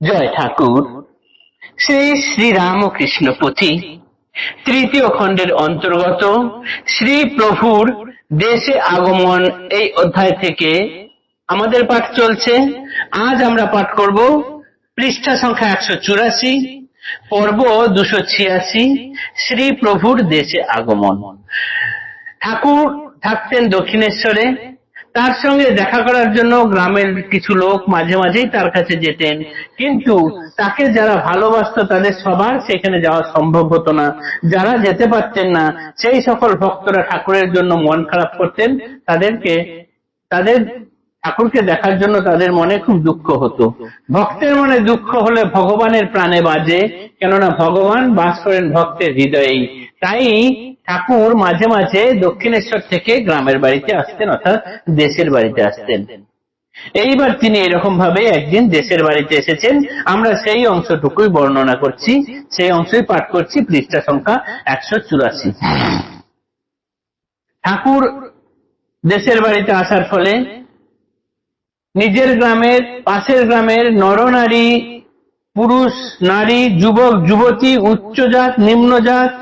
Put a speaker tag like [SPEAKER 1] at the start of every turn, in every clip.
[SPEAKER 1] জয় ঠাকুর শ্রী শ্রী রামকৃষ্ণ পুঁথি তৃতীয় খণ্ডের অন্তর্গত শ্রী প্রভুর দেশে আগমন এই অধ্যায় থেকে আমাদের পাঠ চলছে। আজ আমরা পাঠ করব পৃষ্ঠা সংখ্যা একশো চুরাশি, পর্ব দুশো ছিয়াশি, শ্রী প্রভুর দেশে আগমন। ঠাকুর থাকতেন দক্ষিণেশ্বরে তার সঙ্গে দেখা করার জন্য গ্রামের কিছু লোক মাঝে মাঝেই তার কাছে যেতেন। কিন্তু তাকে যারা ভালোবাসত তাদের সবার সেখানে যাওয়া সম্ভব হতো না। যারা যেতে পারতেন না, সেই সকল ভক্তরা ঠাকুরের জন্য মন খারাপ করতেন। তাদেরকে, তাদের ঠাকুরকে দেখার জন্য তাদের মনে খুব দুঃখ হতো। ভক্তের মনে দুঃখ হলে ভগবানের প্রাণে বাজে। কেননা ভগবান বাস করেন ভক্তের হৃদয়েই। তাই ঠাকুর মাঝে মাঝে দক্ষিণেশ্বর থেকে গ্রামের বাড়িতে আসতেন, অর্থাৎ দেশের বাড়িতে আসতেন। এইবার তিনি এরকম ভাবে একদিন দেশের বাড়িতে এসেছেন। আমরা সেই অংশটুকুই বর্ণনা করছি, সেই অংশই পাঠ করছি, পৃষ্ঠা সংখ্যা একশো চুরাশি। ঠাকুর দেশের বাড়িতে আসার ফলে নিজের গ্রামের, পাশের গ্রামের নরনারী, পুরুষ, নারী, যুবক, যুবতী, উচ্চজাত, নিম্নজাত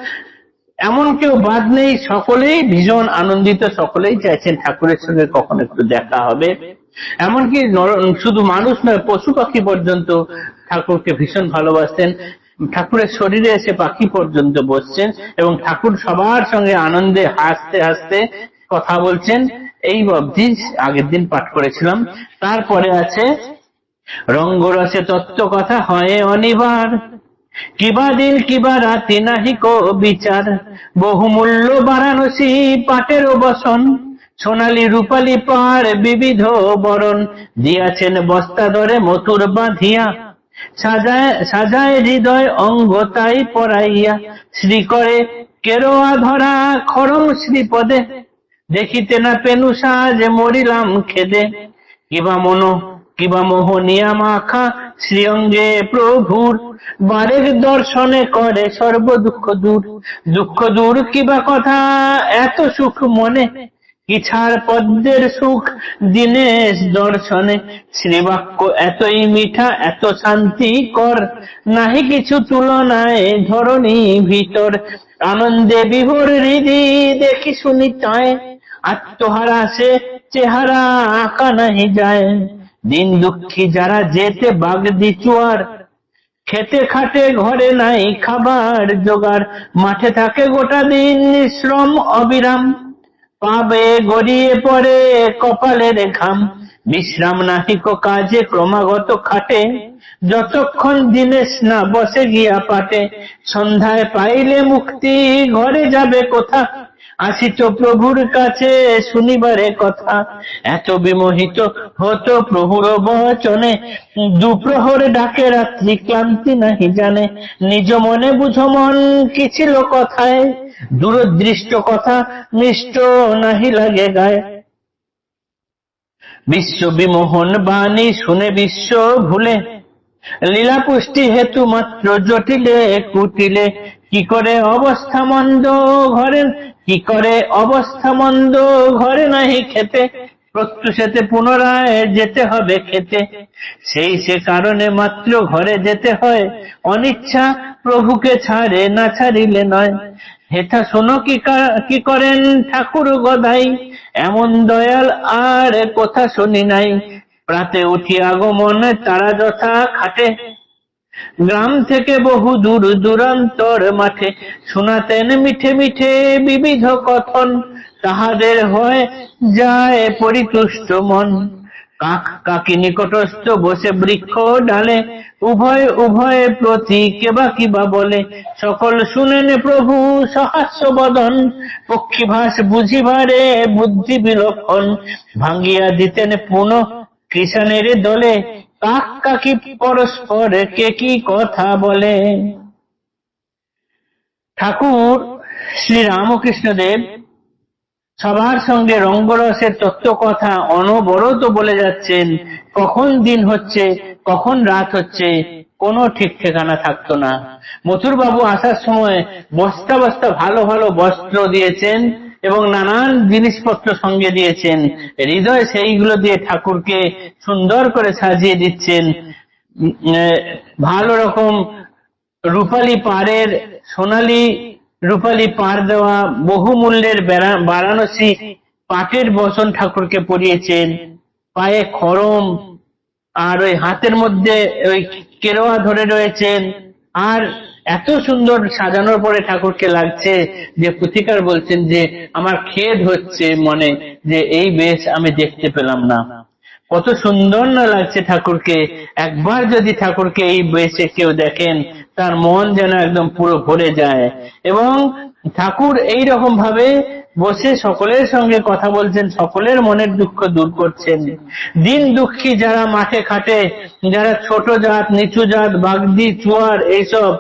[SPEAKER 1] এমন কেউ বাদ নেই, সকলেই ভীষণ আনন্দিত, সকলেই চাইছেন ঠাকুরের সঙ্গে কখন একটু দেখা হবে। এমনকি শুধু মানুষ নয়, পশু পাখি পর্যন্ত ঠাকুরকে ভীষণ ভালোবাসতেন। ঠাকুরের শরীরে এসে পাখি পর্যন্ত বসছেন এবং ঠাকুর সবার সঙ্গে আনন্দে হাসতে হাসতে কথা বলছেন। এই অবধি আগের দিন পাঠ করেছিলাম। তারপরে আছে, রঙ্গরসে তত্ত্ব কথা হয় অনিবার। কিবা দিন কিবা রাতে নাহি কো বিচার বহুমূল্য বারাণসী পাটের বসন সোনালী রূপালী পার বিবিধ বরণ দিয়াছেন বস্তা ধরে মথুর বাঁধিয়া সাজায় সাজায় হৃদয় অঙ্গ তাই পরাইয়া শ্রী করে কেরোয়া ধরা খরম শ্রীপদে দেখিতে না পেনু সাজ মরিলাম খেদে। কিবা মনো কিবা মোহনিয়া মাখা শ্রীঅঙ্গে প্রভুর। বারের দর্শনে করে সর্ব দুঃখ দূর। দুঃখ দূর কিবা কথা, এত সুখ মনে। ইছার পদ্মের সুখ, দিনেশ দর্শনে। শ্রীবাক্য এতই মিঠা, এত শান্তি কর। নাহি কিছু তুলনায় ধরণী ভিতর। আনন্দে বিভোর হৃদি দেখি শুনি চায় আত্মহারা সে চেহারা আঁকা নাহি যায়। দিন দুঃখী যারা যেতে বাগ দিচুয়ার খেতে খাটে ঘরে নাই খাবার জোগাড়, মাঠে থাকে গোটা দিন শ্রম অবিরাম, পাবে গড়িয়ে পড়ে কপালের ঘাম, বিশ্রাম নাহিক কাজে ক্রমাগত খাটে, যতক্ষণ দিনেশ না বসে গিয়া পাটে, সন্ধ্যায় পাইলে মুক্তি, ঘরে যাবে কোথা? আসিত প্রভুর কাছে, শুনিবারে কথা। এত বিমোহিত হতো প্রভুর বচনে। দুপ্রহর ডাকে, রাত্রি ক্লান্তি নাহি জানে। নিজ মনে বুঝো মন কি ছিল কথায়। দূরদৃষ্ট কথা মিষ্ট নাহি লাগে গায়ে। বিশ্ব বিমোহন বাণী শুনে বিশ্ব ভুলে। লীলা পুষ্টি হেতু মাত্র জটিলে, কুটিলে। কি করে অবস্থা মন্দ ঘরে কি করে অবস্থা মন্দ, ঘরে নাহি খেতে। প্রত্যুষেতে পুনরায় যেতে হবে খেতে। সেই সে কারণে মাত্র ঘরে যেতে হয়। অনিচ্ছা প্রভুকে ছাড়ে, না ছাড়িলে নয়। হেথা শোনো কি করেন ঠাকুর গদাই। এমন দয়াল আর কথা শুনি নাই। প্রাতে উঠি আগমন তারা যথা খাটে। গ্রাম থেকে বহু দূর দূরান্তর মাঠে শোনাতেন মিঠে মিঠে বিবিধ কথন। তাহাদের হয় যায় পরিতুষ্ট মন। কাক কাকি নিকটস্থ বসে বৃক্ষ ডালে, উভয় উভয় প্রতি কেবা কিবা বলে। সকল শুনেন প্রভু সহাস্য বদন, পক্ষীভাস বুঝিবারে বুদ্ধি বিলক্ষণ। ভাঙ্গিয়া দিতেন পুনঃ কৃষাণের দলে কাক পরস্পর কে কি কথা বলে? ঠাকুর শ্রী রামকৃষ্ণদেব সবার সঙ্গে রঙ্গরসের তত্ত্ব কথা অনবরত বলে যাচ্ছেন, কখন দিন হচ্ছে, কখন রাত হচ্ছে, কোনো ঠিক ঠিকানা থাকতো না। মথুর বাবু আসার সময় বস্তা বস্তা ভালো ভালো বস্ত্র দিয়েছেন এবং নানান জিনিসপত্র সঙ্গে দিয়েছেন। হৃদয় সেইগুলো দিয়ে ঠাকুরকে সুন্দর করে সাজিয়ে দিচ্ছেন। ভালো রকম রূপালী পাড়ের, সোনালী রূপালী পাড় দেওয়া বহুমূল্যের বারাণসী পাটের বসন ঠাকুরকে পরিয়েছেন। পায়ে খরম আর ওই হাতের মধ্যে ওই কেরোয়া ধরে রয়েছেন। আর এত সুন্দর সাজানোর পরে ঠাকুরকে লাগছে যে পুথিকার বলছেন যে আমার খেদ হচ্ছে মনে যে এই বেশ আমি দেখতে পেলাম না। কত সুন্দর না লাগছে ঠাকুরকে। একবার যদি ঠাকুরকে এই বেশে কেউ দেখেন, তার মন যেন একদম পুরো ভরে যায়। এবং ঠাকুর এই রকম ভাবে বসে সকলের সঙ্গে কথা বলছেন, সকলের মনের দুঃখ দূর করছেন। দিন দুঃখী যারা মাঠে খাটে, যারা ছোট জাত, নিচু জাত, বাগদি, চুয়ার, এইসব,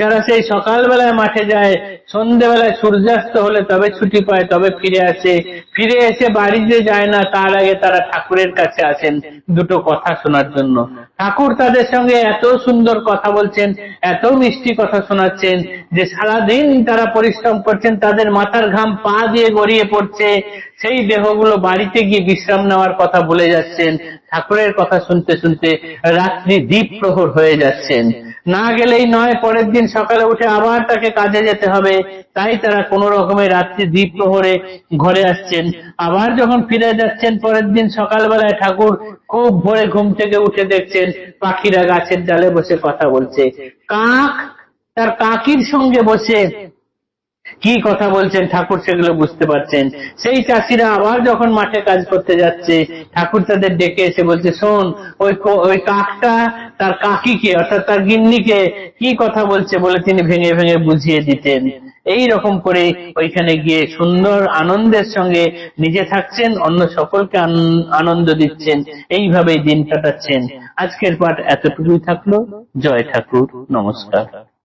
[SPEAKER 1] যারা সেই সকালবেলায় মাঠে যায়, সন্ধেবেলায় সূর্যাস্ত হলে তবে ছুটি পায়, তবে ফিরে আসে। ফিরে এসে বাড়িতে যায় না, তার আগে তারা ঠাকুরের কাছে আসেন দুটো কথা শোনার জন্য। ঠাকুর তাদের সঙ্গে এত সুন্দর কথা বলছেন, এত মিষ্টি কথা শোনাচ্ছেন, যে সারাদিন তারা পরিশ্রম করছেন, তাদের মাথার ঘাম পা দিয়ে গড়িয়ে পড়ছে, সেই দেহগুলো বাড়িতে গিয়ে বিশ্রাম নেওয়ার কথা বলে যাচ্ছেন, ঠাকুরের কথা শুনতে শুনতে রাত্রি দ্বীপ প্রহর হয়ে যাচ্ছেন। না গেলেই নয়, পরের দিন সকালে উঠে আবার তাকে কাজে যেতে হবে। তাই তারা কোন রকমের রাত্রি দ্বীপ প্রহরে ঘরে আসছেন। আবার যখন ফিরে যাচ্ছেন, পরের দিন সকালবেলায় ঠাকুর খুব ভোরে ঘুম থেকে উঠে দেখছেন, পাখিরা গাছের ডালে বসে কথা বলছে। কাক তার কাকির সঙ্গে বসে কি কথা বলছেন? ঠাকুর সেগুলো বুঝতে পারছেন। সেই চাষিরা আবার যখন মাঠে কাজ করতে যাচ্ছে, ঠাকুর তাদের ডেকে এসে বলছে, শোন, ওই ওই কাকটা তার কাকিকে, অর্থাৎ তার গিন্নিকে কি কথা বলছে বলে তিনি ভেঙে ভেঙে বুঝিয়ে দিতেন। এই রকম করে ওইখানে গিয়ে সুন্দর আনন্দের সঙ্গে নিজে থাকছেন, অন্য সকলকে আনন্দ দিচ্ছেন, এইভাবেই দিন কাটাচ্ছেন। আজকের পাঠ এতটুকুই থাকল। জয় ঠাকুর। নমস্কার।